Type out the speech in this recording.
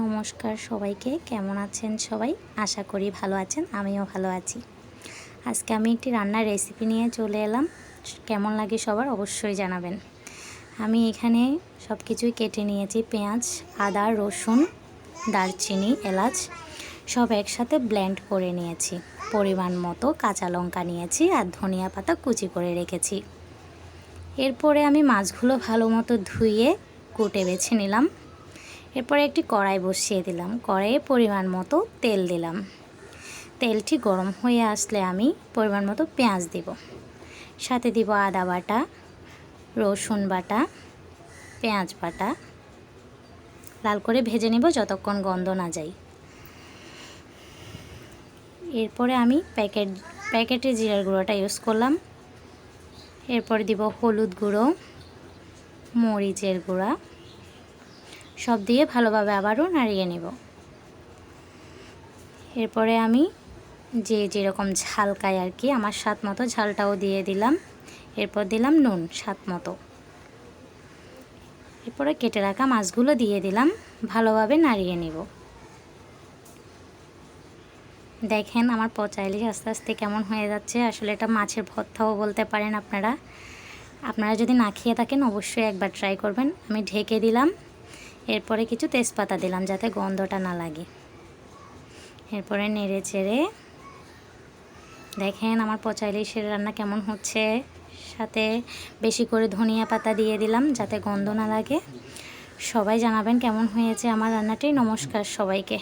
নমস্কার সবাইকে। কেমন আছেন সবাই? আশা করি ভালো আছেন, আমিও ভালো আছি। আজকে আমি একটি রান্নার রেসিপি নিয়ে চলে এলাম। কেমন লাগে সবার অবশ্যই জানাবেন। আমি এখানে সব কিছুই কেটে নিয়েছি, পেঁয়াজ, আদা, রসুন, দারচিনি, এলাচ, সব একসাথে ব্লেন্ড করে নিয়েছি। পরিমাণ মতো কাঁচা লঙ্কা নিয়েছি আর ধনিয়া পাতা কুচি করে রেখেছি। এরপরে আমি মাছগুলো ভালো মতো ধুয়ে কুটে বেছে নিলাম। এরপরে একটি কড়াই বসিয়ে দিলাম। কড়াইয়ে পরিমাণ মতো তেল দিলাম। তেলটি গরম হয়ে আসলে আমি পরিমাণ মতো পেঁয়াজ দিব। সাথে দিব আদা বাটা, রসুন বাটা, পেঁয়াজ বাটা। লাল করে ভেজে নেব যতক্ষণ গন্ধ না যায়। এরপরে আমি প্যাকেট প্যাকেটে জিরার গুঁড়োটা ইউজ করলাম। এরপরে দিব হলুদ গুঁড়ো, মরিচের গুঁড়া। সব দিয়ে ভালোভাবে আবারও নাড়িয়ে নেব। এরপরে আমি যে যেরকম ঝাল খাই আর কি, আমার স্বাদ মতো ঝালটাও দিয়ে দিলাম। এরপর দিলাম নুন, স্বাদ মতো। এরপরে কেটে রাখা মাছগুলো দিয়ে দিলাম, ভালোভাবে নাড়িয়ে নেব। দেখেন আমার পচা ইলিশ আস্তে আস্তে কেমন হয়ে যাচ্ছে, আসলে এটা মাছের ভর্তাও বলতে পারেন আপনারা। আপনারা যদি না খেয়ে থাকেন, অবশ্যই একবার ট্রাই করবেন। আমি ঢেকে দিলাম। এরপরে কিছু তেজপাতা দিলাম যাতে গন্ধটা না লাগে। এরপরে নেড়ে চেড়ে দেখেন আমার পচা ইলিশের রান্না কেমন হচ্ছে। সাথে বেশি করে ধনিয়া পাতা দিয়ে দিলাম যাতে গন্ধ না লাগে। সবাই জানাবেন কেমন হয়েছে আমার রান্নাটি। নমস্কার সবাইকে।